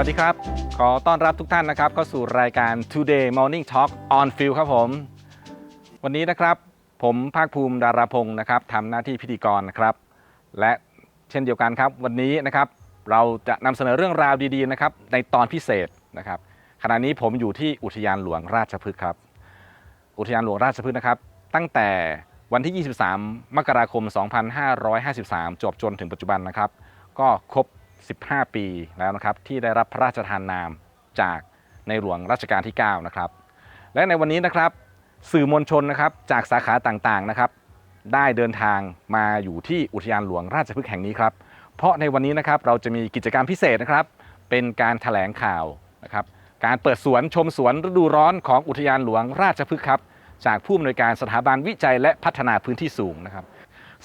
วัสดีครับ ขอต้อนรับทุกท่านนะครับเข้าสู่รายการ Today Morning Talk on Field ครับผม วันนี้นะครับผมภาคภูมิดาราพงศ์นะครับทำหน้าที่พิธีกรนะครับ และเช่นเดียวกันครับ วันนี้นะครับเราจะนำเสนอเรื่องราวดีๆนะครับในตอนพิเศษนะครับ ขณะนี้ผมอยู่ที่อุทยานหลวงราชพฤกษ์ครับ อุทยานหลวงราชพฤกษ์นะครับ ตั้งแต่วันที่ 23 มกราคม 2553 จบจนถึงปัจจุบันนะครับ ก็ครบ 15 ปีแล้วนะครับที่ได้รับพระราชทานนามจากในหลวงรัชกาลที่ 9 นะครับ และในวันนี้นะครับสื่อมวลชนนะครับจากสาขาต่างๆนะครับ ได้เดินทางมาอยู่ที่อุทยานหลวงราชพฤกษ์แห่งนี้ครับ เพราะในวันนี้นะครับเราจะมีกิจกรรมพิเศษนะครับ เป็นการถแถลงข่าวนะครับ การเปิดสวนชมสวนฤดูร้อนของอุทยานหลวงราชพฤกษ์ครับ จากผู้อำนวยการสถาบันวิจัยและพัฒนาพื้นที่สูงนะครับ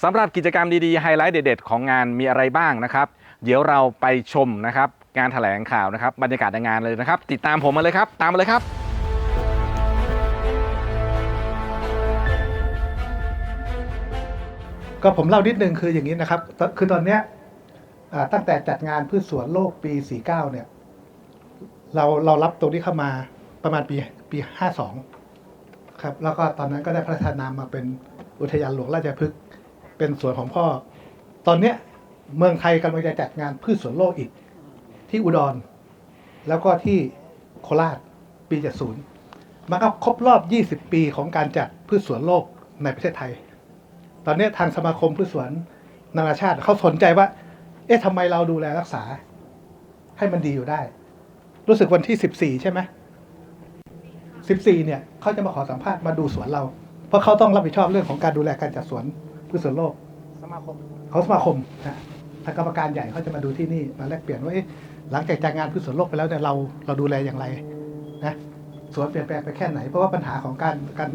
สำหรับกิจกรรมดีๆไฮไลท์เด็ดๆของงานมีอะไรบ้างนะครับ เดี๋ยวเราไปชมนะครับงานถแถลงข่าวนะครับบรรยากาศในงานเลยนะครับ ติดตามผมมาเลยครับ ตามมาเลยครับก็ผมเล่านิดนึงคืออย่างนี้นะครับ คือตอนเนี้ยตั้งแต่จัดงานพืชสวนโลกปี 49 เนี่ย เราเรารับตรงนี้เข้ามาประมาณปีปี 52 ครับ แล้วก็ตอนนั้นก็ได้พระราชทานนามมาเป็นอุทยานหลวงราชพฤกษ์เป็นสวนของพ่อ ตอนเนี้ย เมืองไทยกำลังจะจัดงานพืชสวนโลกอีก ที่อุดร แล้วก็ที่โคราชปี 70 มันก็ครบรอบ 20 ปีของการจัดพืชสวนโลกในประเทศไทย ตอนนี้ทางสมาคมพืชสวนนานาชาติเขาสนใจว่า เอ๊ะทำไมเราดูแลรักษา ให้มันดีอยู่ได้ รู้สึกวันที่ 14 ใช่ไหม14 เนี่ยเขาจะมาขอสัมภาษณ์มาดูสวนเรา เพราะเขาต้องรับผิดชอบเรื่องของการดูแลการจัดสวนพืชสวนโลก สมาคม ของสมาคมนะ ทางกรรมการใหญ่เขาจะมาดูที่นี่มาแลกเปลี่ยนว่าหลังจากจัดงานพืชสวนโลกไปแล้วเนี่ยเราเราดูแลอย่างไรนะสวนเปลี่ยนแปลงไปแค่ไหน เพราะว่าปัญหาของการการ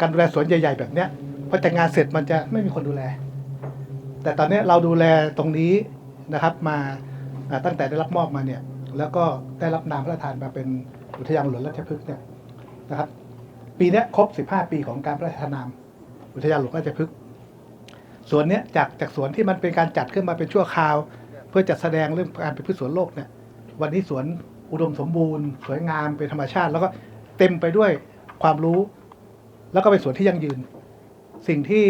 การดูแลสวนใหญ่ๆแบบเนี้ยพอจัดงานเสร็จมันจะไม่มีคนดูแล แต่ตอนนี้เราดูแลตรงนี้นะครับมาตั้งแต่ได้รับมอบมาเนี่ยแล้วก็ได้รับนามพระราชทานมาเป็นอุทยานหลวงราชพฤกษ์เนี่ยนะครับปีนี้ครบ 15 ปีของการพระราชทานนามอุทยานหลวงราชพฤกษ์ สวนเนี้ยจากจากสวนที่มันเป็นการจัดขึ้นมาเป็นชั่วคราว เพื่อจัดแสดงเรื่องการเป็นพืชสวนโลกเนี่ยวันนี้สวนอุดมสมบูรณ์ สวยงามเป็นธรรมชาติ แล้วก็เต็มไปด้วยความรู้ แล้วก็เป็นสวนที่ยั่งยืน สิ่งที่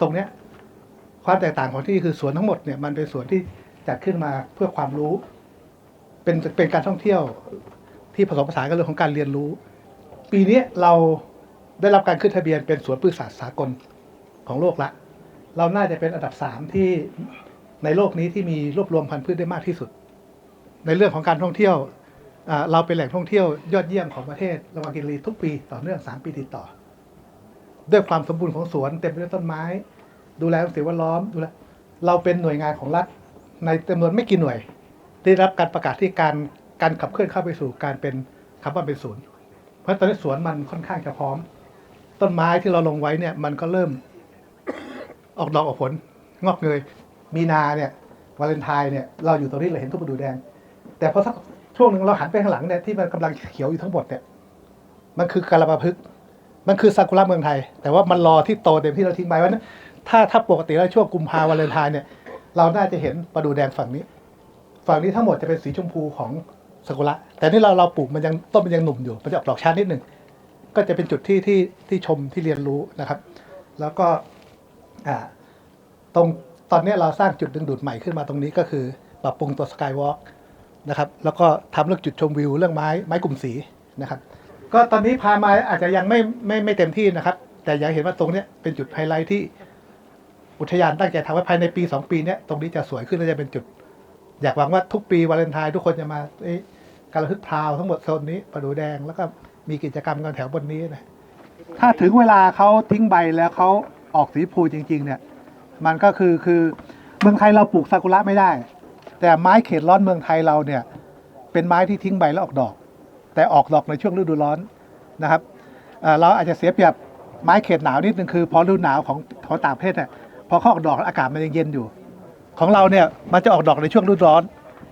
ตรงเนี้ยความแตกต่างของที่นี่คือสวนทั้งหมดเนี่ยมันเป็นสวนที่จัดขึ้นมาเพื่อความรู้ เป็นเป็นการท่องเที่ยวที่ผสมผสานกันเรื่องของการเรียนรู้ ปีนี้เราได้รับการขึ้นทะเบียนเป็นสวนพืชศาสตร์สากล ของโลกละ เราน่าจะเป็นอันดับสามที่ในโลกนี้ที่มีรวบรวมพันธุ์พืชได้มากที่สุด ในเรื่องของการท่องเที่ยวเราเป็นแหล่งท่องเที่ยวยอดเยี่ยมของประเทศระหว่างกินรีทุกปีต่อเนื่องสามปีติดต่อ ด้วยความสมบูรณ์ของสวนเต็มไปด้วยต้นไม้ ดูแลสิ่งแวดล้อมดูแลเราเป็นหน่วยงานของรัฐในจำนวนไม่กี่หน่วย ได้รับการประกาศที่การการขับเคลื่อนเข้าไปสู่การเป็นคำว่าเป็นศูนย์เพราะตอนนี้สวนมันค่อนข้างจะพร้อม ต้นไม้ที่เราลงไว้เนี่ยมันก็เริ่ม ออกดอกออกผล งอกเงย มีนาเนี่ยวาเลนไทน์เนี่ยเราอยู่ตรงนี้เราเห็นทุกประดูแดง แต่พอสักช่วงหนึ่งเราหันไปข้างหลังเนี่ยที่มันกำลังเขียวอยู่ทั้งหมดเนี่ยมันคือกาลาปาพึกมันคือซากุระเมืองไทย แต่ว่ามันรอที่โตเต็มที่เราทิ้งไว้ว่านะถ้าถ้าปกติแล้วช่วงกุมภาวาเลนไทน์เนี่ย เราน่าจะเห็นประดูแดงฝั่งนี้ ฝั่งนี้ทั้งหมดจะเป็นสีชมพูของซากุระแต่นี่เราเราปลูกมันยังต้นมันยังหนุ่มอยู่มันจะออกดอกช้านิดหนึ่งก็จะเป็นจุดที่ที่ที่ชมที่เรียนรู้นะครับ แล้วก็ ตรงตอนนี้เราสร้างจุดดึงดูดใหม่ขึ้นมาตรงนี้ก็คือ ปรับปรุงตัวสกายวอล์กนะครับแล้วก็ทำเรื่องจุดชมวิวเรื่องไม้ไม้กลุ่มสีนะครับ ก็ตอนนี้พามาอาจจะยังไม่ไม่ไม่เต็มที่นะครับ แต่อยากเห็นว่าตรงนี้เป็นจุดไฮไลท์ที่อุทยานตั้งใจทำไว้ภายในปี 2 ปีนี้ตรงนี้จะสวยขึ้นและจะเป็นจุด อยากหวังว่าทุกปีวาเลนไทน์ทุกคนจะมาการระทึกพราวทั้งหมดโซนนี้ประดูแดงแล้วก็มีกิจกรรมกันแถวบนนี้นะถ้าถึงเวลาเขาทิ้งใบแล้วเขา ออกสีพูจริง ๆ เนี่ย มันก็คือคือเมืองไทยเราปลูกซากุระไม่ได้ แต่ไม้เขตร้อนเมืองไทยเราเนี่ย เป็นไม้ที่ทิ้งใบแล้วออกดอก แต่ออกดอกในช่วงฤดูร้อนนะครับเเราอาจจะเสียเปรียบไม้เขตหนาวนิดนึงคือพอฤดูหนาวของของต่างประเทศเนี่ยพอเขาออกดอกอากาศมันยังเย็นอยู่ ของเราเนี่ยมันจะออกดอกในช่วงฤดูร้อน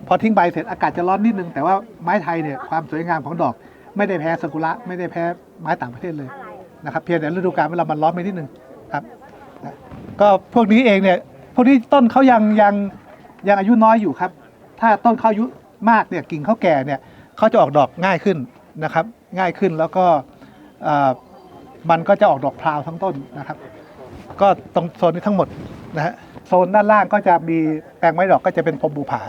พอทิ้งใบเสร็จอากาศจะร้อนนิดนึง แต่ว่าไม้ไทยเนี่ยความสวยงามของดอก ไม่ได้แพ้ซากุระไม่ได้แพ้ไม้ต่างประเทศเลยนะครับเพียงแต่ฤดูกาลเวลามันร้อนไปนิดนึง ครับก็พวกนี้เองเนี่ยพวกนี้ต้นเขายังยังยังอายุน้อยอยู่ครับ ถ้าต้นเขาอายุมากเนี่ยกิ่งเขาแก่เนี่ยเขาจะออกดอกง่ายขึ้นนะครับ ง่ายขึ้นแล้วก็เอ่อมันก็จะออกดอกพราวทั้งต้นนะครับ ก็ตรงโซนนี้ทั้งหมดนะฮะโซนด้านล่างก็จะมีแปลงไม้ดอกก็จะเป็นพรมบูผา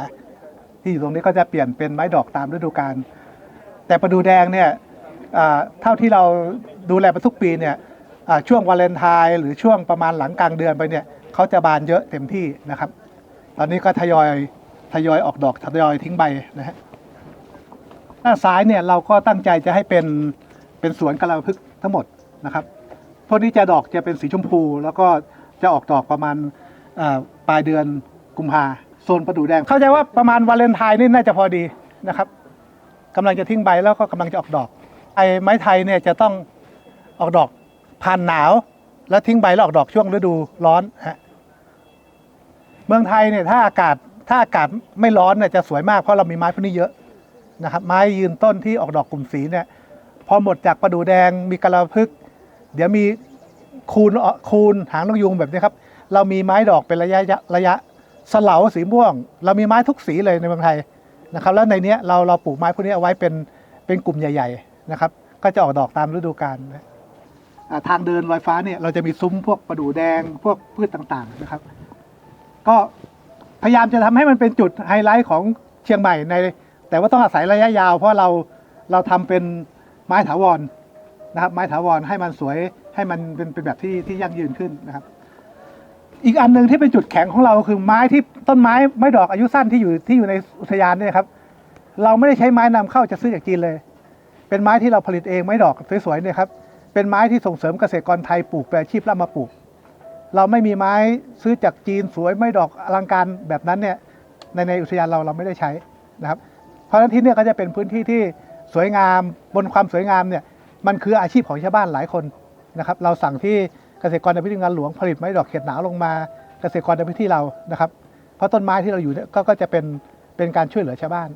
ที่อยู่ตรงนี้ก็จะเปลี่ยนเป็นไม้ดอกตามฤดูกาลแต่ประดูแดงเนี่ยอ่าเท่าที่เราดูแลมาทุกปีเนี่ย ช่วงวาเลนไทน์หรือช่วงประมาณหลังกลางเดือนไปเนี่ยเขาจะบานเยอะเต็มที่นะครับ ตอนนี้ก็ทยอยทยอยออกดอกทยอยทิ้งใบนะฮะด้านซ้ายเนี่ยเราก็ตั้งใจจะให้เป็นเป็นสวนกะลาพึกษ์ทั้งหมดนะครับพวกนี้จะดอกจะเป็นสีชมพู แล้วก็จะออกดอกประมาณปลายเดือนกุมภาโซนประดูแดง เข้าใจว่าประมาณวาเลนไทน์นี่น่าจะพอดีนะครับกำลังจะทิ้งใบแล้วก็กำลังจะออกดอกไอ้ไม้ไทยเนี่ยจะต้องออกดอก ผ่านหนาว แล้วทิ้งใบแล้วอกดอกช่วงฤดูร้อนฮะเมืองไทยเนี่ยถ้าอากาศถ้าอากาศไม่ร้อนเนี่ยจะสวยมากเพราะเรามีไม้พวกนี้เยอะนะครับ ไม้ยืนต้นที่ออกดอกกลุ่มสีเนี่ยพอหมดจากประดูแดงมีกระลาพึก เดี๋ยวมีคูนคูนหางนกยูงแบบนี้ครับ เรามีไม้ดอกเป็นระยะระยะสเลาสีม่วง เรามีไม้ทุกสีเลยในเมืองไทยนะครับ แล้วในนี้เราเราปลูกไม้พวกนี้เอาไว้เป็นเป็นกลุ่มใหญ่ ๆนะครับ ก็จะออกดอกตามฤดูกาลนะ ทางเดินลอยฟ้าเนี่ยเราจะมีซุ้มพวกประดูแดงพวกพืชต่างๆนะครับ ก็พยายามจะทำให้มันเป็นจุดไฮไลท์ของเชียงใหม่ใน แต่ว่าต้องอาศัยระยะยาว เพราะเราเราทำเป็นไม้ถาวรนะครับ ไม้ถาวรให้มันสวยให้มันเป็นเป็นแบบที่ที่ยั่งยืนขึ้นนะครับ อีกอันหนึ่งที่เป็นจุดแข็งของเราคือไม้ที่ต้นไม้ไม้ดอกอายุสั้นที่อยู่ที่อยู่ในอุทยานเนี่ยครับ เราไม่ได้ใช้ไม้นำเข้าจะซื้อจากจีนเลย เป็นไม้ที่เราผลิตเองไม้ดอกสวยๆเนี่ยครับ เป็นไม้ที่ส่งเสริมเกษตรกรไทยปลูกแปรอาชีพแล้วมาปลูก เราไม่มีไม้ซื้อจากจีนสวยไม่ดอกอลังการแบบนั้นเนี่ยในในอุทยานเราเราไม่ได้ใช้นะครับ เพราะฉะนั้นที่เนี่ยก็จะเป็นพื้นที่ที่สวยงามบนความสวยงามเนี่ยมันคืออาชีพของชาวบ้านหลายคนนะครับเราสั่งที่เกษตรกรในพื้นที่งานหลวงผลิตไม้ดอกเขียดหนาวลงมาเกษตรกรในพื้นที่เรานะครับ เพราะต้นไม้ที่เราอยู่เนี่ยก็จะเป็นเป็นการช่วยเหลือชาวบ้าน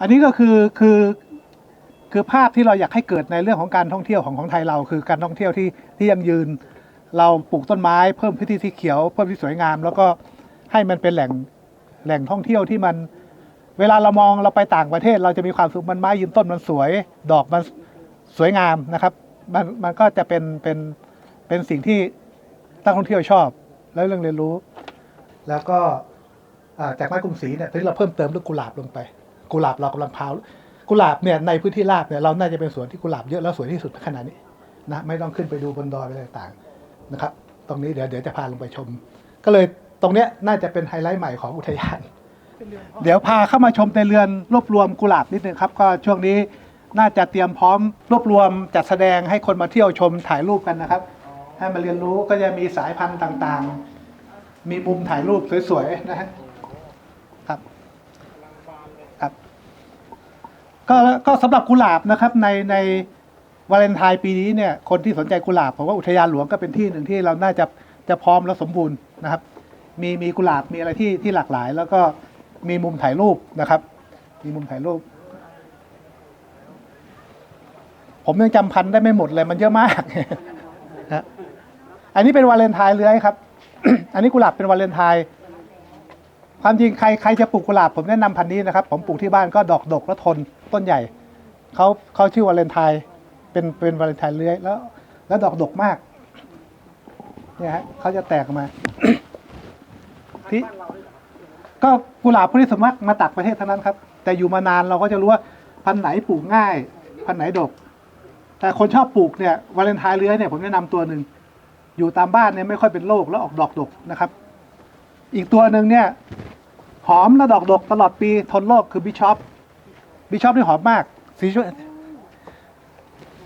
อันนี้ก็คือคือ คือภาพที่เราอยากให้เกิดในเรื่องของการท่องเที่ยวของของไทยเรา คือการท่องเที่ยวที่ที่ยั่งยืน เราปลูกต้นไม้เพิ่มพื้นที่ที่เขียวเพิ่มที่สวยงาม แล้วก็ให้มันเป็นแหล่งแหล่งท่องเที่ยวที่มัน เวลาเรามองเราไปต่างประเทศ เราจะมีความสุขมันไม้ยืนต้นมันสวย ดอกมันสวยงามนะครับ มันมันก็จะเป็นเป็นเป็นสิ่งที่นักท่องเที่ยวชอบ แล้วเรื่องเรียนรู้ แล้วก็จากไม้กลุ่มสีเนี่ยตอนนี้เราเพิ่มเติมเรื่องกุหลาบลงไป กุหลาบเรากำลังพาว กุหลาบเนี่ยในพื้นที่ราบเนี่ยเราน่าจะเป็นสวนที่กุหลาบเยอะแล้วสวยที่สุดขนาดนี้นะไม่ต้องขึ้นไปดูบนดอยอะไรต่างๆนะครับ ตรงนี้เดี๋ยวเดี๋ยวจะพาลงไปชม ก็เลยตรงเนี้ยน่าจะเป็นไฮไลท์ใหม่ของอุทยาน เดี๋ยวพาเข้ามาชมในเรือนรวบรวมกุหลาบนิดนึงครับ ก็ช่วงนี้น่าจะเตรียมพร้อมรวบรวมจัดแสดงให้คนมาเที่ยวชมถ่ายรูปกันนะครับ ให้มาเรียนรู้ก็จะมีสายพันธุ์ต่างๆ มีมุมถ่ายรูปสวยๆนะฮะครับครับ ก็ก็สำหรับกุหลาบนะครับในในวาเลนไทน์ปีนี้เนี่ยคนที่สนใจกุหลาบผมว่าอุทยานหลวงก็เป็นที่หนึ่งที่เราน่าจะจะพร้อมและสมบูรณ์นะครับ มีมีกุหลาบมีอะไรที่ที่หลากหลาย แล้วก็มีมุมถ่ายรูปนะครับ มีมุมถ่ายรูป ผมยังจำพันธุ์ได้ไม่หมดเลยมันเยอะมากนะอันนี้เป็นวาเลนไทน์เลื้อยครับ อันนี้กุหลาบเป็นวาเลนไทน์ความจริงใครใครจะปลูกกุหลาบผมแนะนำพันธุ์นี้นะครับ ผมปลูกที่บ้านก็ดอกดกและทน ต้นใหญ่เขาเขาชื่อวาเลนไทน์เป็นเป็นวาเลนไทน์เลื้อยแล้ว แล้วดอกดกมาก เนี่ยฮะเขาจะแตกออกมา ที่ก็กุหลาบพวกนี้สมมติมาตักประเทศเท่านั้นครับ แต่อยู่มานานเราก็จะรู้ว่าพันไหนปลูกง่าย พันไหนดก แต่คนชอบปลูกเนี่ยวาเลนไทน์เลื้อยเนี่ยผมแนะนำตัวหนึ่งอยู่ตามบ้านเนี่ยไม่ค่อยเป็นโรคแล้วออกดอกดกนะครับ อีกตัวหนึ่งเนี่ยหอมและดอกดกตลอดปีทนโรคคือบิชอป บิชอปนี่หอมมาก สีช่วย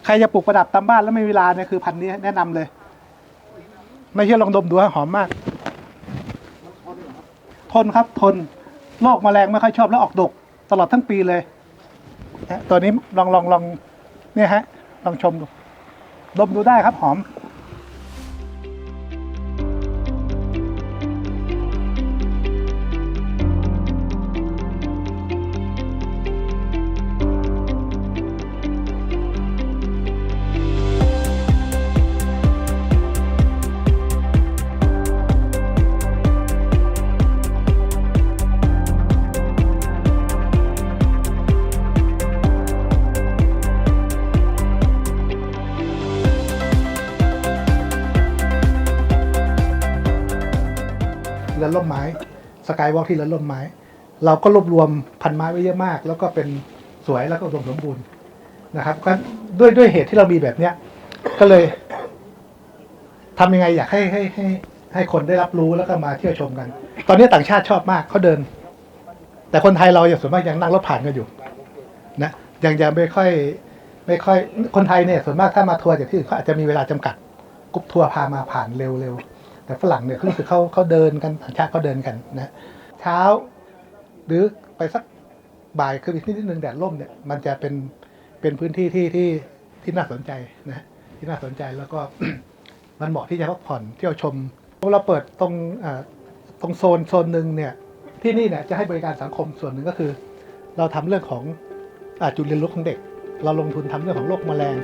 ใครจะปลูกประดับตามบ้านแล้วไม่มีเวลาเนี่ยคือพันธุ์นี้แนะนำเลย ไม่เชื่อลองดมดูฮะหอมมาก ทนครับทนโรคแมลงไม่ค่อยชอบแล้วออกดก ตลอดทั้งปีเลยนะตัวนี้ลองลองลองเนี่ยฮะ ลองชมดูดมดูได้ครับหอม ร่มไม้สกายวอล์กที่เรือนร่มไม้ เราก็รวบรวมพันไม้ไว้เยอะมาก แล้วก็เป็นสวยแล้วก็อุดมสมบูรณ์นะครับก็ด้วยด้วยเหตุที่เรามีแบบเนี้ยก็เลยทำยังไงอยากให้ให้ให้ให้คนได้รับรู้แล้วก็มาเที่ยวชมกัน ตอนนี้ต่างชาติชอบมากเขาเดิน แต่คนไทยเราอย่างส่วนมากยังนั่งรถผ่านกันอยู่ นะยังยังไม่ค่อย ไม่ค่อย คนไทยเนี่ยส่วนมากถ้ามาทัวร์จากที่อื่นเขาอาจจะมีเวลาจำกัด กุ๊ปทัวร์พามาผ่านเร็วๆ แต่ฝรั่งเนี่ยเขารู้สึกเขาเขาเดินกันต่างชาติเขาเดินกันนะเช้า หรือไปสักบ่ายคืออีกนิดนึงแดดร่มเนี่ยมันจะเป็นเป็นพื้นที่ที่ที่ที่น่าสนใจนะที่น่าสนใจแล้วก็มันเหมาะที่จะพักผ่อนเที่ยวชมเราเปิดตรงอ่าตรงโซนโซนหนึ่งเนี่ยที่นี่เนี่ยจะให้บริการสังคมส่วนหนึ่งก็คือ เราทำเรื่องของอจุดเรียนรู้ของเด็ก เราลงทุนทำเรื่องของโรคแมลง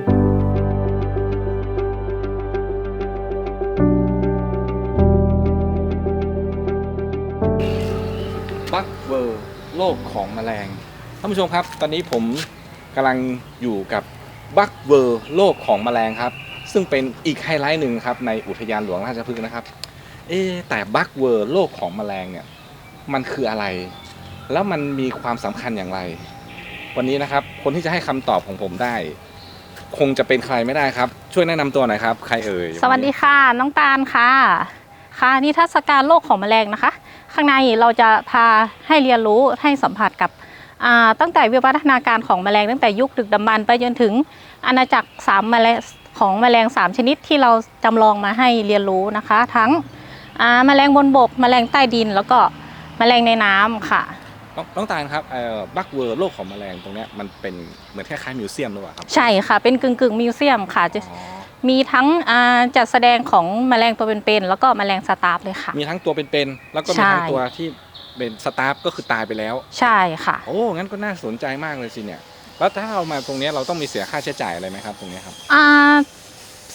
โลกของแมลงท่านผู้ชมครับ ตอนนี้ผมกำลังอยู่กับบัคเวอร์โลกของแมลงครับ ซึ่งเป็นอีกไฮไลท์หนึ่งครับในอุทยานหลวงราชพฤกษ์นะครับ เอ๊แต่บัคเวอร์โลกของแมลงเนี่ยมันคืออะไร แล้วมันมีความสำคัญอย่างไร วันนี้นะครับคนที่จะให้คำตอบของผมได้ คงจะเป็นใครไม่ได้ครับ ช่วยแนะนำตัวหน่อยครับ ใครเอ่ยสวัสดีค่ะ น้องตาลค่ะ ค่ะนิทรรศการโลกของแมลงนะคะ ข้างในเราจะพาให้เรียนรู้ให้สัมผัสกับอ่าตั้งแต่วิวัฒนาการของแมลงตั้งแต่ยุคดึกดำบรรพ์ไปจนถึงอาณาจักรสามแมลงของแมลงสามชนิดที่เราจำลองมาให้เรียนรู้นะคะ ทั้งอ่าแมลงบนบก แมลงใต้ดิน แล้วก็แมลงในน้ำค่ะน้องน้องตาลครับเอ่อบัคเวอร์โลกของแมลงตรงเนี้ยมันเป็นเหมือนคล้ายๆมิวเซียมหรือเปล่าครับ ใช่ค่ะเป็นกึ่งกึ่งๆมิวเซียมค่ะจะอ๋อ มีทั้งอ่าจัดแสดงของแมลงตัวเป็นๆแล้วก็แมลงสตาฟเลยค่ะ มีทั้งตัวเป็นๆแล้วก็มีใช่ทั้งตัวที่เป็นสตาฟก็คือตายไปแล้ว ใช่ค่ะ โอ้งั้นก็น่าสนใจมากเลยสิเนี่ย แล้วถ้าเรามาตรงเนี้ยเราต้องมีเสียค่าใช้จ่ายอะไรไหมครับ ตรงเนี้ยครับอ่า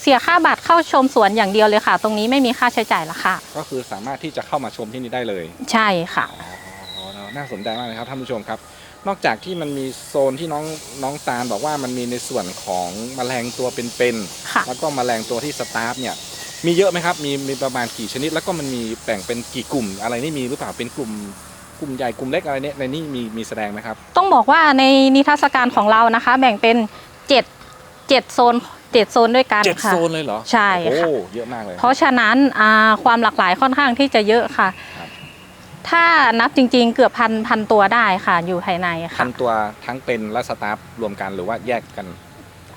เสียค่าบัตรเข้าชมสวนอย่างเดียวเลยค่ะ ตรงนี้ไม่มีค่าใช้จ่ายละค่ะ ก็คือสามารถที่จะเข้ามาชมที่นี่ได้เลย ใช่ค่ะ อ๋อน่าสนใจมากเลยครับท่านผู้ชมครับ นอกจากที่มันมีโซนที่น้องน้องตาลบอกว่ามันมีในส่วนของแมลงตัวเป็นค่ะๆแล้วก็แมลงตัวที่สตาฟเนี่ยมีเยอะไหมครับมีมีประมาณกี่ชนิด แล้วก็มันมีแบ่งเป็นกี่กลุ่ม อะไรนี่มีหรือเปล่าเป็นกลุ่มกลุ่มใหญ่กลุ่มเล็กอะไรเนี่ยในนี่มีมีแสดงไหมครับ ต้องบอกว่าในนิทรรศการของเรานะคะ แบ่งเป็นเจ็ดเจ็ดโซนเจ็ดโซนด้วยกันเจ็ดค่ะโซนเลยเหรอใช่โอ้ค่ะเยอะมากเลย เพราะฉะนั้นอ่าความหลากหลายค่อนข้างที่จะเยอะค่ะครับ ถ้านับจริงๆ เกือบพันพันตัวได้ค่ะอยู่ภายในพัค่ะนตัวทั้งเป็นและสตาฟรวมกันหรือว่าแยกกัน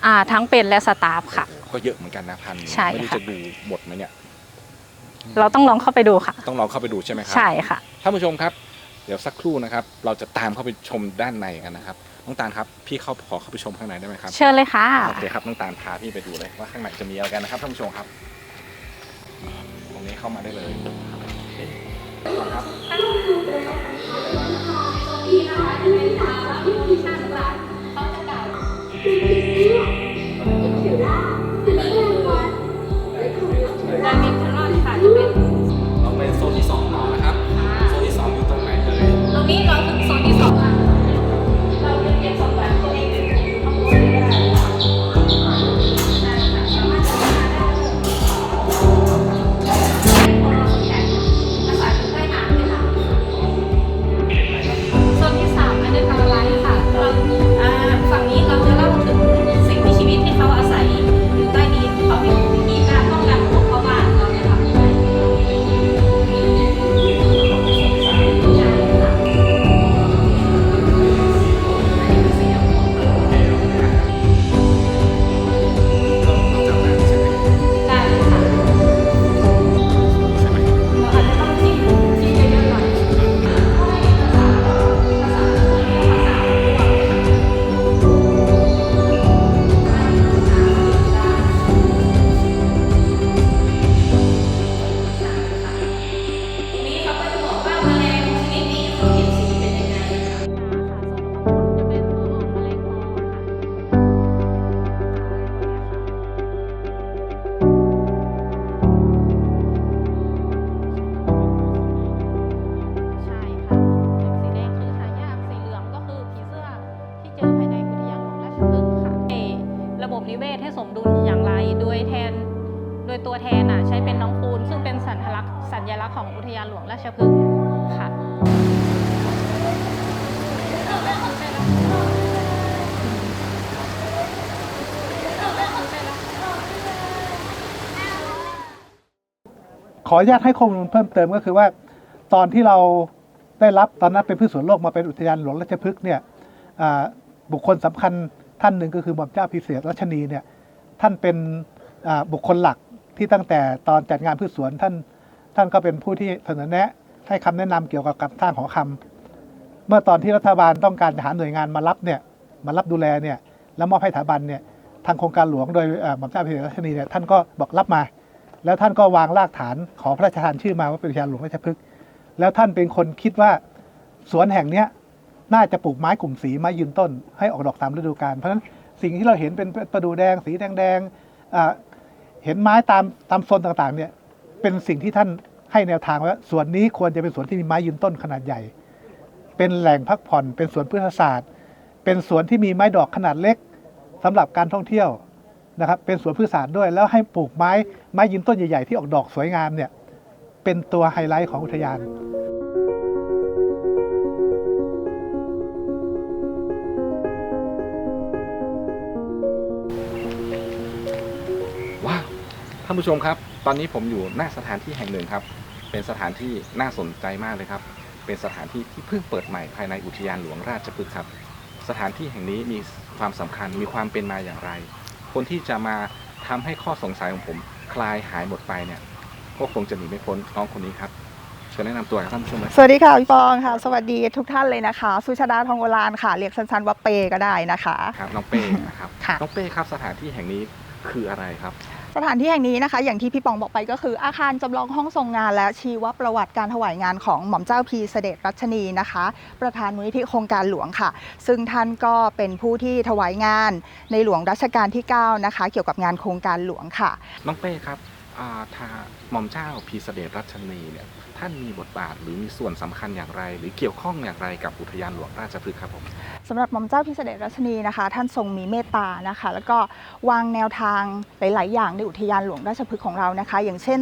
อ่าทั้งเป็นและสตาฟค่ะ ก็เยอะเหมือนกันนะพันใช่ไม่รู้ค่ะ จะดูหมดไหมเนี่ย เราต้องลองเข้าไปดูค่ะ ต้องลองเข้าไปดูใช่ไหมครั ใช่ค่ะ ท่านผู้ชมครับ เดี๋ยวสักครู่นะครับ เราจะตามเข้าไปชมด้านในกันนะครับน้องตาลครับพี่เข้าขอเข้าไปชมข้างในได้ไหมครับเชิญเลยค่ะ โอเคครับน้องตาลพาพี่ไปดูเลยว่าข้างในจะมีอะไรกันนะครับท่านผู้ชมครับ ตรงนี้เข้ามาได้เลย ครับ ใช้เป็นน้องฟูน ซึ่งเป็นสัญลักษณ์สัญลักษณ์ของอุทยานหลวงราชพฤกษ์ค่ะขออนุญาตให้ข้อมูลเพิ่มเติมก็คือว่า ตอนที่เราได้รับตอนนั้นเป็นพืชสวนโลกมาเป็นอุทยานหลวงราชพฤกษ์เนี่ยบุคคลสำคัญท่านหนึ่งก็คือหม่อมเจ้าพิเศษรัชนีเนี่ยท่านเป็นบุคคลหลัก ที่ตั้งแต่ตอนจัดงานพืชสวนท่านท่านก็เป็นผู้ที่เสนอแนะให้คำแนะนำเกี่ยวกับการสร้างหอคำเมื่อตอนที่รัฐบาลต้องการหาหน่วยงานมารับเนี่ยมารับดูแลเนี่ยแล้วมอบให้สถาบันเนี่ยทางโครงการหลวงโดยหม่อมเจ้าพิเศษรัชนีเนี่ยท่านก็บอกรับมา แล้วท่านก็วางรากฐานขอพระราชทานชื่อมาว่าเป็นอุทยาหลวงราชพฤกษ์แล้วท่านเป็นคนคิดว่าสวนแห่งเนี้ยน่าจะปลูกไม้กลุ่มสีไม้ยืนต้นให้ออกดอกตามฤดูกาลเพราะฉะนั้นสิ่งที่เราเห็นเป็นประดูแดงสีแดงๆอ่า เห็นไม้ตามตามโซนต่างๆเนี่ยเป็นสิ่งที่ท่านให้แนวทางว่าสวนนี้ควรจะเป็นสวนที่มีไม้ยืนต้นขนาดใหญ่ เป็นแหล่งพักผ่อน เป็นสวนพืชศาสตร์ เป็นสวนที่มีไม้ดอกขนาดเล็กสำหรับการท่องเที่ยวนะครับ เป็นสวนพืชศาสตร์ด้วย แล้วให้ปลูกไม้ไม้ยืนต้นใหญ่ๆที่ออกดอกสวยงามเนี่ยเป็นตัวไฮไลท์ของอุทยาน ท่านผู้ชมครับ ตอนนี้ผมอยู่หน้าสถานที่แห่งหนึ่งครับ เป็นสถานที่น่าสนใจมากเลยครับ เป็นสถานที่ที่เพิ่งเปิดใหม่ภายในอุทยานหลวงราชพฤกษ์ครับ สถานที่แห่งนี้มีความสำคัญมีความเป็นมาอย่างไร คนที่จะมาทำให้ข้อสงสัยของผม คลายหายหมดไปเนี่ยก็คงจะหนีไม่พ้นน้องคนนี้ครับเชิญแนะนำตัวกับท่านผู้ชมเลยสวัสดีค่ะพี่ปองค่ะ สวัสดีทุกท่านเลยนะคะ สุชาดาทองโอลานค่ะ เรียกสั้นๆว่าเปก็ได้นะคะ ครับ น้องเป้นะครับค่ะน้องเป้ครับสถานที่แห่งนี้คืออะไรครับ สถานที่แห่งนี้นะคะ อย่างที่พี่ปองบอกไปก็คืออาคารจำลองห้องทรงงาน และชีวประวัติการถวายงานของหม่อมเจ้าพีเสด็จรัชนีนะคะ ประธานมูลนิธิโครงการหลวงค่ะ ซึ่งท่านก็เป็นผู้ที่ถวายงานในหลวงรัชกาลที่ 9 นะคะ เกี่ยวกับงานโครงการหลวงค่ะ น้องเป้ครับอ่าทาหม่อมเจ้าพีเสเดชรัชนีเนี่ย ท่านมีบทบาท หรือมีส่วนสำคัญอย่างไร หรือเกี่ยวข้องอย่างไรกับอุทยานหลวงราชพฤกษ์ครับผมสำหรับหม่อมเจ้าพิเศษรัชนีนะคะ ท่านทรงมีเมตตานะคะ แล้วก็วางแนวทางหลาย ๆ อย่างในอุทยานหลวงราชพฤกษ์ของเรานะคะ อย่างเช่น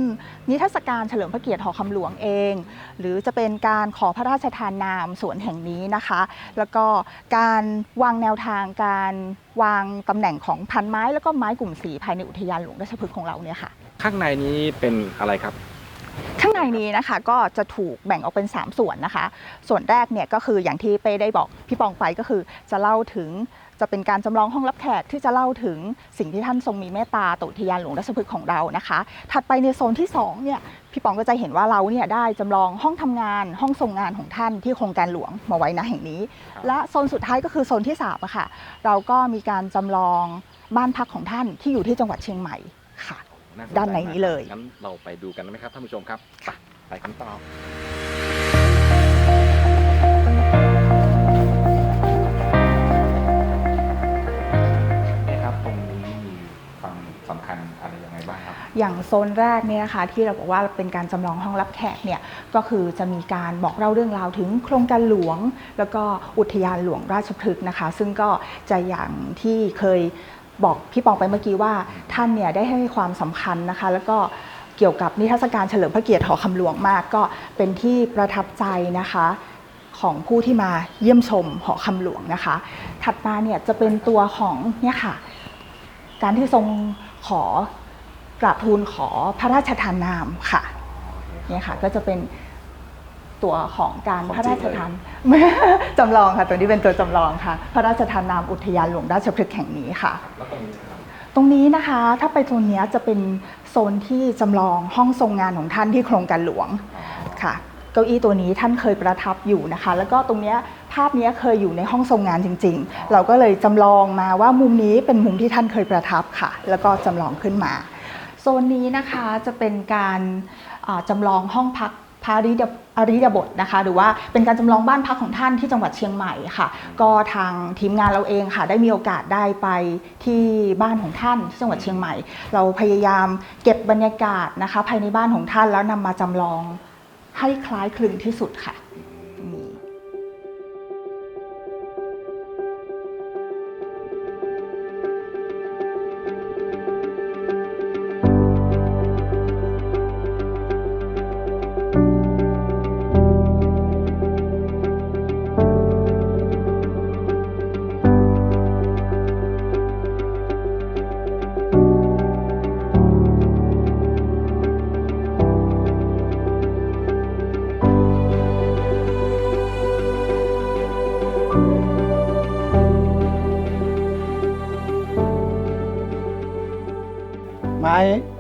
นิทรรศการเฉลิมพระเกียรติหอคำหลวงเอง หรือจะเป็นการขอพระราชทานนามสวนแห่งนี้นะคะ แล้วก็การวางแนวทางการวางตำแหน่งของพันไม้แล้วก็ไม้กลุ่มสีภายในอุทยานหลวงราชพฤกษ์ของเราเนี่ยค่ะ ข้างในนี้เป็นอะไรครับข้าง ในนี้นะคะก็จะถูกแบ่งออกเป็น 3 ส่วนนะคะ ส่วนแรกเนี่ยก็คืออย่างที่เป้ได้บอกพี่ปองไปก็คือจะเล่าถึงจะเป็นการจำลองห้องรับแขกที่จะเล่าถึงสิ่งที่ท่านทรงมีเมตตาต่ออุทยานหลวงราชพฤกษ์ของเรานะคะ ถัดไปในโซนที่2เนี่ยพี่ปองก็จะเห็นว่าเราเนี่ยได้จำลองห้องทำงานห้องทรงงานของท่านที่โครงการหลวงมาไว้ณแห่งนี้ครับและโซนสุดท้ายก็คือโซนที่3อะค่ะเราก็มีการจำลองบ้านพักของท่านที่อยู่ที่จังหวัดเชียงใหม่ค่ะสใจ ด้านในนี้เลยมากครับงั้นเราไปดูกันไหมครับท่านผู้ชมครับไปไปกันต่อนี่ครับตรงนี้มีความสำคัญอะไรยังไงบ้างครับอย่างโซนแรกเนี่ยนะคะที่เราบอกว่าเป็นการจำลองห้องรับแขกเนี่ยก็คือจะมีการบอกเล่าเรื่องราวถึงโครงการหลวง แล้วก็อุทยานหลวงราชพฤกษ์นะคะ ซึ่งก็จะอย่างที่เคย บอกพี่ปองไปเมื่อกี้ว่าท่านเนี่ยได้ให้ความสำคัญนะคะ แล้วก็เกี่ยวกับนิทรรศการเฉลิมพระเกียรติหอคำหลวงมาก ก็เป็นที่ประทับใจนะคะของผู้ที่มาเยี่ยมชมหอคำหลวงนะคะ ถัดมาเนี่ยจะเป็นตัวของเนี่ยค่ะ การที่ทรงขอกราบทูลขอพระราชทานนามค่ะเนี่ยค่ะก็จะเป็น ตัวของการของพระราชจริงเลยทาน จำลองค่ะตัวนี้เป็นตัวจำลองค่ะ พระราชทานนามอุทยานหลวงราชพฤกษ์แห่งนี้ค่ะ แล้วตรงนี้ครับตรงนี้นะคะถ้าไปโซนเนี้ยจะเป็นโซนที่จำลองห้องทรงงานของท่านที่โครงการหลวงค่ะเก้าอี้ตัวนี้ท่านเคยประทับอยู่นะคะ แล้วก็ตรงเนี้ยภาพเนี้ยเคยอยู่ในห้องทรงงานจริง ๆ เราก็เลยจำลองมาว่ามุมนี้เป็นมุมที่ท่านเคยประทับค่ะ แล้วก็จำลองขึ้นมา โซนนี้นะคะจะเป็นการอ่าจำลองห้องพัก พระอริยอริยบทนะคะ หรือว่าเป็นการจำลองบ้านพักของท่านที่จังหวัดเชียงใหม่ค่ะ ก็ทางทีมงานเราเองค่ะ ได้มีโอกาสได้ไปที่บ้านของท่านที่จังหวัดเชียงใหม่ เราพยายามเก็บบรรยากาศนะคะ ภายในบ้านของท่านแล้วนำมาจำลองให้คล้ายคลึงที่สุดค่ะ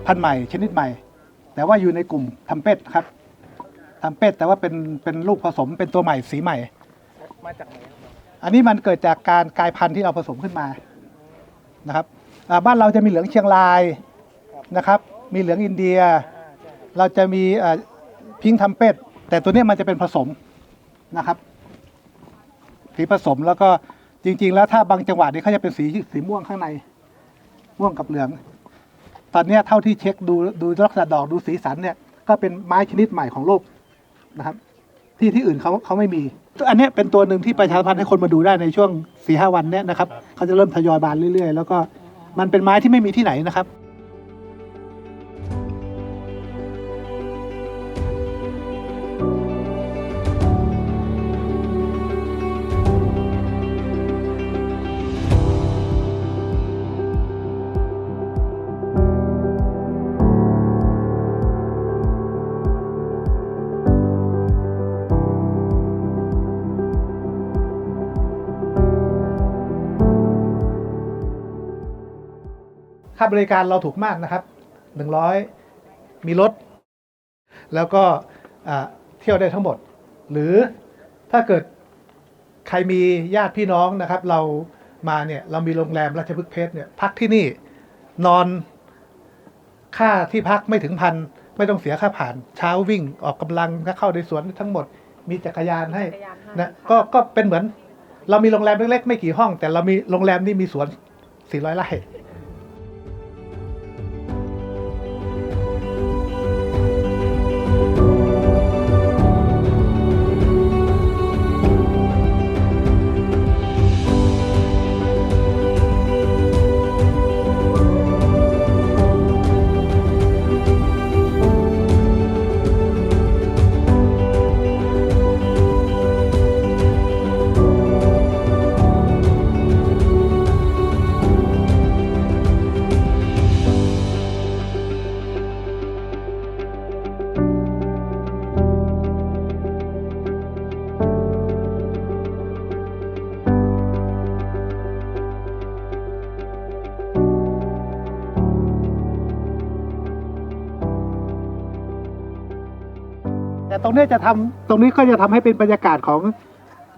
พันธุ์ใหม่ ชนิดใหม่ แต่ว่าอยู่ในกลุ่มทำเป็ดครับทำเป็ดแต่ว่าเป็นเป็นลูกผสมเป็นตัวใหม่สีใหม่ มาจากไหนอันนี้มันเกิดจากการกลายพันธุ์ที่เราผสมขึ้นมานะครับบ้านเราจะมีเหลืองเชียงรายนะครับ มีเหลืองอินเดีย เราจะมีพิงค์ทำเป็ดแต่ตัวนี้มันจะเป็นผสมนะครับ สีผสมแล้วก็จริง ๆ แล้วถ้าบางจังหวะนี่เขาจะเป็นสีสีม่วงข้างในม่วงกับเหลือง ตอนนี้เท่าที่เช็คดูดูลักษณะดอกดูสีสันเนี่ยก็เป็นไม้ชนิดใหม่ของโลกนะครับ ที่ที่อื่นเขาเขาไม่มี อันนี้เป็นตัวหนึ่งที่ประชาสัมพันธ์ให้คนมาดูได้ในช่วงสี่ห้าวันเนี้ยนะครับเขาจะเริ่มทยอยบานเรื่อยๆ แล้วก็มันเป็นไม้ที่ไม่มีที่ไหนนะครับาบริการเราถูกมากนะครับหนึ่งร้อยมีรถ แล้วก็อ่าเที่ยวได้ทั้งหมด หรือถ้าเกิดใครมีญาติพี่น้องนะครับ เรามาเนี่ยเรามีโรงแรมราชพฤกษ์เพชรเนี่ยพักที่นี่นอนค่าที่พักไม่ถึงพันไม่ต้องเสียค่าผ่านเช้าวิ่งออกกำลังก็เข้าในสวนทั้งหมด มีจักรยานให้นะก็ก็เป็นเหมือน เรามีโรงแรมเล็กๆ ไม่กี่ห้อง แต่เรามีโรงแรมนี่มีสวน 400ไร่ แต่ตรงเนี้ยจะทำตรงนี้ก็จะทำให้เป็นบรรยากาศของ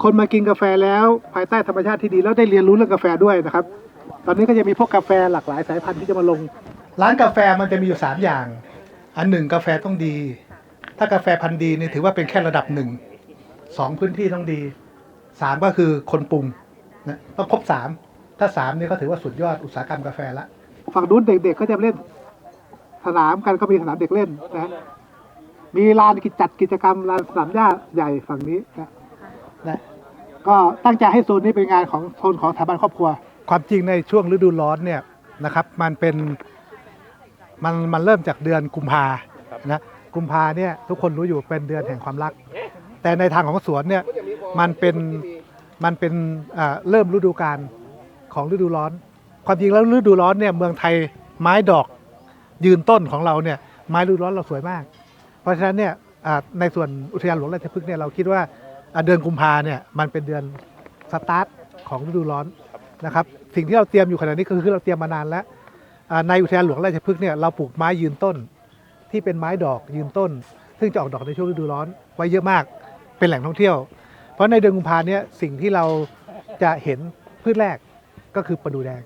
คนมากินกาแฟแล้ว ภายใต้ธรรมชาติที่ดีแล้วได้เรียนรู้เรื่องกาแฟด้วยนะครับ ตอนนี้ก็จะมีพวกกาแฟหลากหลายสายพันธุ์ที่จะมาลง ร้านกาแฟมันจะมีอยู่สามอย่าง อันหนึ่งกาแฟต้องดี ถ้ากาแฟพันธุ์ดีนี่ถือว่าเป็นแค่ระดับหนึ่งสองพื้นที่ต้องดีสามก็คือคนปรุงนะต้องครบสามถ้าสามนี่ก็ถือว่าสุดยอดอุตสาหกรรมกาแฟละฝั่งนู้นเด็กๆก็จะเล่น สนามกันก็มีสนามเด็กเล่นนะ มีลานกิจจัดกิจกรรมลานสนามหญ้าใหญ่ฝั่งนี้นะนะก็ตั้งใจให้โซนนี้เป็นงานของโซนของสถาบันครอบครัว ความจริงในช่วงฤดูร้อนเนี่ยนะครับมันเป็นมันมันเริ่มจากเดือนกุมภานะกุมภาเนี่ยทุกคนรู้อยู่เป็นเดือนแห่งความรัก แต่ในทางของสวนเนี่ยมันเป็นมันเป็นอ่าเริ่มฤดูกาลของฤดูร้อน ความจริงแล้วฤดูร้อนเนี่ยเมืองไทยไม้ดอกยืนต้นของเราเนี่ยไม้ฤดูร้อนเราสวยมาก เพราะฉะนั้นเนี่ยในส่วนอุทยานหลวงราชพฤกษ์เนี่ยเราคิดว่าเดือนกุมภาเนี่ยมันเป็นเดือนสตาร์ทของฤดูร้อนนะครับสิ่งที่เราเตรียมอยู่ขณะนี้ก็คือเราเตรียมมานานแล้วในอุทยานหลวงราชพฤกษ์เนี่ยเราปลูกไม้ยืนต้น ที่เป็นไม้ดอกยืนต้น ซึ่งจะออกดอกในช่วงฤดูร้อนไว้เยอะมากเป็นแหล่งท่องเที่ยว เพราะในเดือนกุมภาเนี่ยสิ่งที่เราจะเห็นพืชแรกก็คือประดูแดง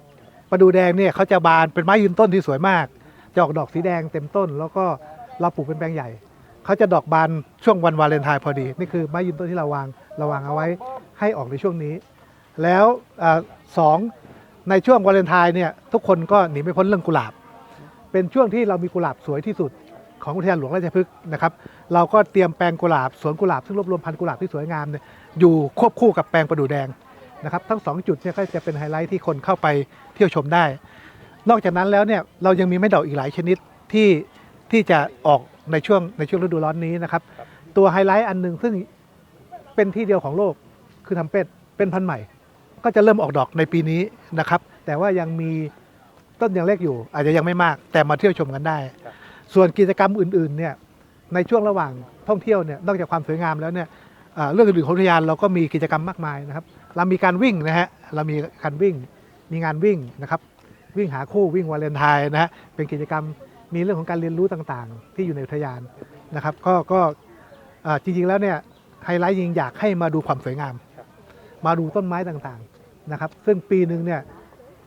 ประดูแดงเนี่ยเขาจะบานเป็นไม้ยืนต้นที่สวยมากจะออกดอกสีแดงเต็มต้น แล้วก็เราปลูกเป็นแปลงใหญ่ เขาจะดอกบานช่วงวันวาเลนไทน์พอดี นี่คือไม้ยืนต้นที่เราวางเราวางเอาไว้ให้ออกในช่วงนี้ แล้วอสองในช่วงวาเลนไทน์เนี่ยทุกคนก็หนีไม่พ้นเรื่องกุหลาบ เป็นช่วงที่เรามีกุหลาบสวยที่สุดของอุทยานหลวงราชพฤกษ์นะครับ เราก็เตรียมแปลงกุหลาบสวนกุหลาบซึ่งรวบรวมพันธุ์กุหลาบที่สวยงามเนี่ยอยู่ควบคู่กับแปลงประดู่แดงนะครับ ทั้งสองจุดเนี่ยก็จะเป็นไฮไลท์ที่คนเข้าไปเที่ยวชมได้ นอกจากนั้นแล้วเนี่ยเรายังมีไม้ดอกอีกหลายชนิดที่ที่จะออก ในช่วงในช่วงฤดูร้อนนี้นะครับ ตัวไฮไลท์อันหนึ่งซึ่งเป็นที่เดียวของโลกคือทำเป็ดเป็นพันธุ์ใหม่ ก็จะเริ่มออกดอกในปีนี้นะครับ แต่ว่ายังมีต้นยังเล็กอยู่ อาจจะยังไม่มาก แต่มาเที่ยวชมกันได้ ส่วนกิจกรรมอื่นๆเนี่ยในช่วงระหว่างท่องเที่ยวเนี่ยนอกจากความสวยงามแล้วเนี่ยอ่าเรื่องอื่นๆของอุทยานเราก็มีกิจกรรมมากมายนะครับ เรามีการวิ่งนะฮะเรามีการวิ่งมีงานวิ่งนะครับ วิ่งหาคู่วิ่งวาเลนไทน์นะฮะเป็นกิจกรรม มีเรื่องของการเรียนรู้ต่างๆ ที่อยู่ในอุทยานนะครับ ก็ก็จริงๆแล้วเนี่ยไฮไลท์ยิงอยากให้มาดูความสวยงาม มาดูต้นไม้ต่างๆนะครับ ซึ่งปีหนึ่งเนี่ย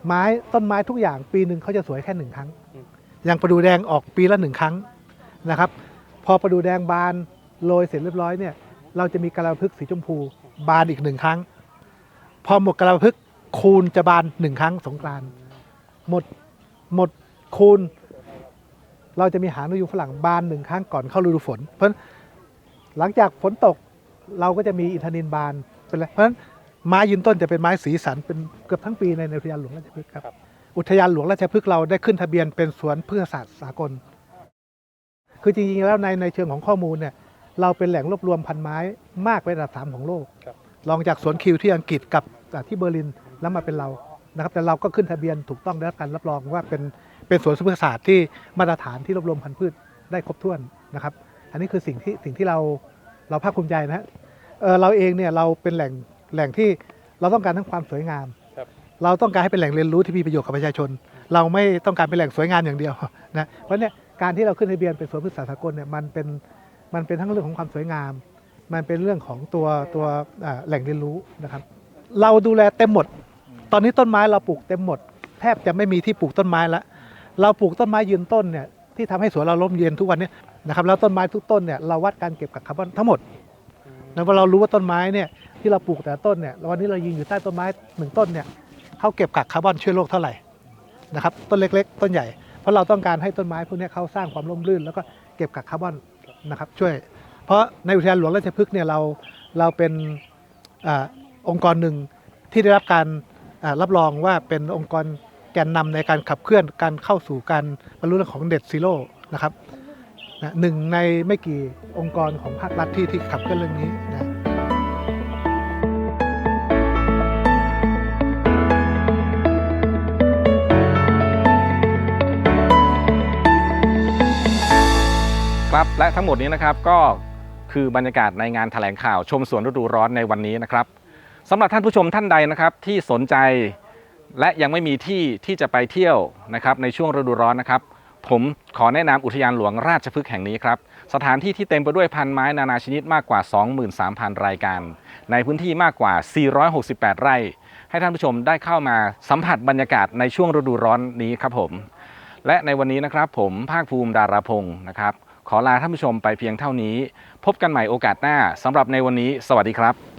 ไม้ต้นไม้ทุกอย่างปีหนึ่งเขาจะสวยแค่หนึ่งครั้ง อย่างประดูแดงออกปีละหนึ่งครั้งนะครับ พอประดูแดงบานโรยเสร็จเรียบร้อยเนี่ยเราจะมีกระลาพึกสีชมพูบานอีกหนึ่งครั้ง พอหมดกระลาพึกคูณจะบานหนึ่งครั้งสงกรานหมดหมดคูณ เราจะมีหางนกยูงฝรั่งบานหนึ่งครั้งก่อนเข้าฤดูฝน เพราะฉะนั้นหลังจากฝนตกเราก็จะมีอินทนินบานเป็นไรเพราะฉะนั้นไม้ยืนต้นจะเป็นไม้สีสันเป็นเกือบทั้งปีในในอุทยานหลวงราชพฤกษ์ครับอุทยานหลวงราชพฤกษ์เราได้ขึ้นทะเบียนเป็นสวนพืชศาสตร์สากล คือจริงๆแล้วในในเชิงของข้อมูลเนี่ยเราเป็นแหล่งรวบรวมพันไม้มากเป็นอันดับสามของโลกครับรองจากสวนคิวที่อังกฤษกับอ่าที่เบอร์ลินแล้วมาเป็นเรานะครับแต่เราก็ขึ้นทะเบียนถูกต้องได้รับการรับรองว่าเป็น เป็นสวนพืชศาสตร์ที่มาตรฐานที่รวบรวมพันธุ์พืชได้ครบถ้วนนะครับ อันนี้คือสิ่งที่สิ่งที่เราเราภาคภูมิใจนะฮะเอ่อเราเองเนี่ยเราเป็นแหล่งแหล่งที่เราต้องการทั้งความสวยงามเราต้องการให้เป็นแหล่งเรียนรู้ที่มีประโยชน์กับประชาชน เราไม่ต้องการเป็นแหล่งสวยงามอย่างเดียวนะเพราะเนี่ยการที่เราขึ้นทะเบียนเป็นสวนพืชศาสตร์สากลเนี่ยมันเป็นมันเป็นทั้งเรื่องของความสวยงาม มันเป็นเรื่องของตัวตัวอ่าแหล่งเรียนรู้นะครับ เราดูแลเต็มหมด ตอนนี้ต้นไม้เราปลูกเต็มหมด แทบจะไม่มีที่ปลูกต้นไม้ละ เราปลูกต้นไม้ยืนต้นเนี่ยที่ทำให้สวนเราร่มเย็นทุกวันเนี้นะครับแล้วต้นไม้ทุกต้นเนี่ยเราวัดการเก็บกักคาร์บอนทั้งหมดนะว่าเรารู้ว่าต้นไม้เนี่ยที่เราปลูกแต่ต้นเนี่ยวันนี้เรายืนอยู่ใต้ต้นไม้หนึ่งต้นเนี่ยเขาเก็บกักคาร์บอนช่วยโลกเท่าไหร่นะครับต้นเล็ก ๆ ต้นใหญ่เพราะเราต้องการให้ต้นไม้พวกนี้เขาสร้างความร่มรื่น แล้วก็เก็บกักคาร์บอนนะครับช่วย เพราะในอุทยานหลวงราชพฤกษ์เนี่ยเราเราเป็นอองค์กรหนึ่งที่ได้รับการรับรองว่าเป็นองค์กร แกนนำในการขับเคลื่อนการเข้าสู่การบรรลุเรื่องของเด็ดซีโร่นะครับนะหนึ่งในไม่กี่องค์กรของภาครัฐที่ที่ขับเคลื่อนเรื่องนี้นะครับและทั้งหมดนี้นะครับก็คือบรรยากาศในงานแถลงข่าวชมสวนฤดูร้อนในวันนี้นะครับสำหรับท่านผู้ชมท่านใดนะครับที่สนใจ และยังไม่มีที่ที่จะไปเที่ยวนะครับในช่วงฤดูร้อนนะครับ ผมขอแนะนำอุทยานหลวงราชพฤกษ์แห่งนี้ครับ สถานที่ที่เต็มไปด้วยพันไม้นานาชนิดมากกว่า 23,000 รายการ ในพื้นที่มากกว่า 468 ไร่ ให้ท่านผู้ชมได้เข้ามาสัมผัสบรรยากาศในช่วงฤดูร้อนนี้ครับผม และในวันนี้นะครับผมภาคภูมิดาราพงศ์นะครับ ขอลาท่านผู้ชมไปเพียงเท่านี้ พบกันใหม่โอกาสหน้าสำหรับในวันนี้ สวัสดีครับ